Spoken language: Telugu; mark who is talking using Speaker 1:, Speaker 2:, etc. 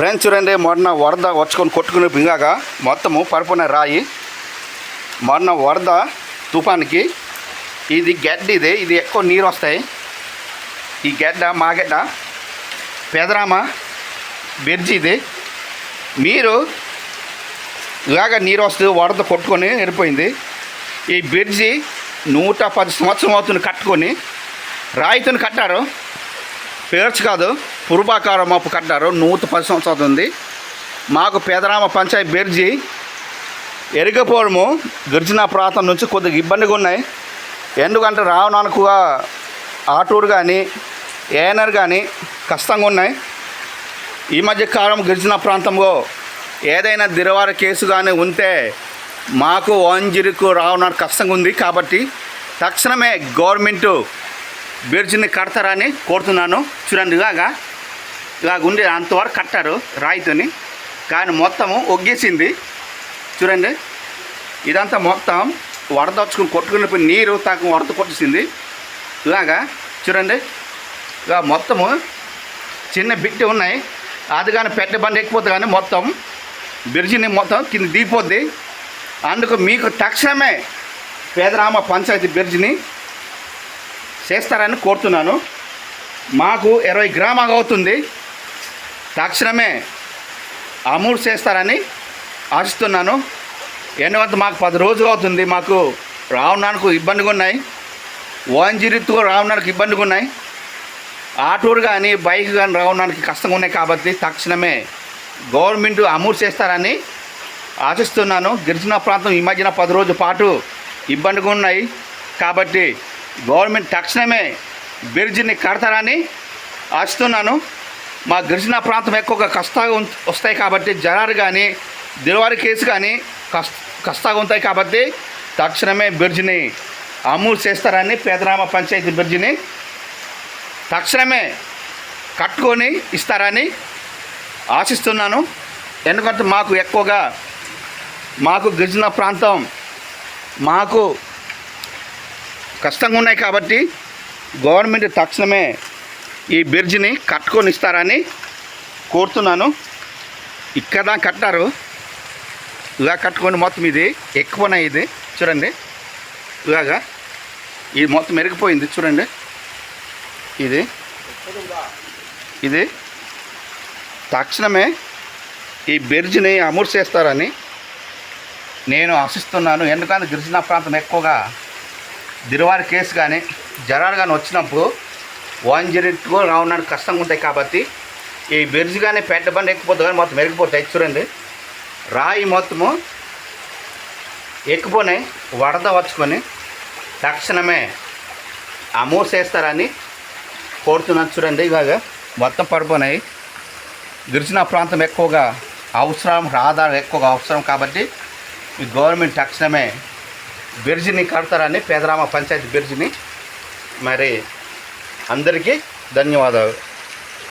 Speaker 1: ఫ్రెండ్స్ చూడండి మొన్న వరద వచ్చుకొని కొట్టుకుని పింగాక మొత్తము పడిపోయిన రాయి. మొన్న వరద తుఫానికి ఇది గడ్డ ఇది ఇది ఎక్కువ నీరు వస్తాయి. ఈ గడ్డ మా గడ్డ పెదరామ బెర్జి ఇది. మీరు ఇలాగ నీరు వస్తుంది వరద కొట్టుకొని వెళ్ళిపోయింది. ఈ బ్రిడ్జి నూట పది సంవత్సరం అవుతుంది కట్టుకొని. రాయితోని కట్టారు. పేర్చ్ కాదు పురుపాకారం మప్పు కట్టారు నూట పది సంవత్సరాలు అవుతుంది మాకు పేదరామ పంచాయతీ బెర్జి ఎరగపోవడము గిరిజన ప్రాంతం నుంచి కొద్దిగా ఇబ్బందిగా ఉన్నాయి. ఎందుకంటే రావణానుకుగా ఆటూరు కానీ ఏఎన్ఆర్ కానీ కష్టంగా ఉన్నాయి. ఈ మధ్య కాలం గిరిజన ప్రాంతంలో ఏదైనా దిరవార కేసు కానీ ఉంటే మాకు ఓంజిరికి రావడానికి కష్టంగా ఉంది కాబట్టి తక్షణమే గవర్నమెంటు బ్రిడ్జిని కడతారని కోరుతున్నాను. చూడండి ఇలాగా ఇలాగ ఉండి అంతవరకు కట్టారు రాయితోని. కానీ మొత్తము ఒగ్గేసింది. చూడండి ఇదంతా మొత్తం వడదొచ్చుకుని కొట్టుకుని పోయి నీరు తాకు వరద కొట్టేసింది. ఇలాగా చూడండి ఇలా మొత్తము చిన్న బిట్టి ఉన్నాయి. అది కానీ పెట్ట బండి ఎక్కిపోతే కానీ మొత్తం బ్రిడ్జిని మొత్తం కింద దిగిపోద్ది. అందుకు మీకు తక్షణమే పేదరామ పంచాయతీ బ్రిడ్జిని చేస్తారని కోరుతున్నాను. మాకు ఇరవై గ్రామాలు అవుతుంది. తక్షణమే అమూర్ చేస్తారని ఆశిస్తున్నాను. ఎందుకంటే మాకు పది రోజులు అవుతుంది. మాకు రావడానికి ఇబ్బందిగా ఉన్నాయి. ఓంజిరితో రావడానికి ఇబ్బందిగా ఉన్నాయి. ఆటోలు కానీ బైక్ కానీ రావడానికి కష్టంగా ఉన్నాయి కాబట్టి తక్షణమే గవర్నమెంట్ అమూర్ చేస్తారని ఆశిస్తున్నాను. గిరిజన ప్రాంతం ఈ మధ్యన పది రోజుల పాటు ఇబ్బందిగా ఉన్నాయి. కాబట్టి గవర్నమెంట్ తక్షణమే బ్రిడ్జిని కడతారని ఆశిస్తున్నాను. మా గిరిజన ప్రాంతం ఎక్కువగా కష్టాగా ఉం- వస్తాయి కాబట్టి జరారు కానీ దిలవారి కేసు కానీ కష్ట కష్టాలు ఉంటాయి కాబట్టి తక్షణమే బ్రిడ్జిని అమూల్ చేస్తారని పేదరామ పంచాయతీ బ్రిడ్జిని తక్షణమే కట్టుకొని ఇస్తారని ఆశిస్తున్నాను. ఎందుకంటే మాకు ఎక్కువగా మాకు గిరిజన ప్రాంతం మాకు కష్టంగా ఉన్నాయి కాబట్టి గవర్నమెంట్ తక్షణమే ఈ బ్రిడ్జిని కట్టుకొని ఇస్తారని కోరుతున్నాను. ఇక్కడ కట్టారు. ఇలా కట్టుకొని మొత్తం ఇది ఎక్కువనే ఇది. చూడండి. ఇలాగా ఇది మొత్తం మెరిగిపోయింది. చూడండి. ఇది. ఇది. తక్షణమే ఈ బ్రిడ్జిని అమూర్చేస్తారని నేను ఆశిస్తున్నాను. ఎందుకంటే గిరిజన ప్రాంతం ఎక్కువగా దిరువారి కేసు కానీ జరాలు కానీ వచ్చినప్పుడు వన్ జీరో రావడానికి కష్టంగా ఉంటాయి కాబట్టి ఈ బ్రిడ్జ్ కానీ పెద్ద బండి ఎక్కిపోతుంది కానీ మొత్తం ఎరిగిపోతాయి చూడండి. రాయి మొత్తము ఎక్కిపోయినాయి వడద వచ్చుకొని తక్షణమే అమూసేస్తారని కోరుతున్నాను చూడండి. ఇవాగ మొత్తం పడిపోయినాయి. గిరిజన ప్రాంతం ఎక్కువగా అవసరం ఆధారం ఎక్కువగా అవసరం కాబట్టి ఈ గవర్నమెంట్ తక్షణమే బ్రిడ్జిని కడతారని పేదరామ పంచాయతీ బ్రిడ్జిని మరి అందరికీ ధన్యవాదాలు.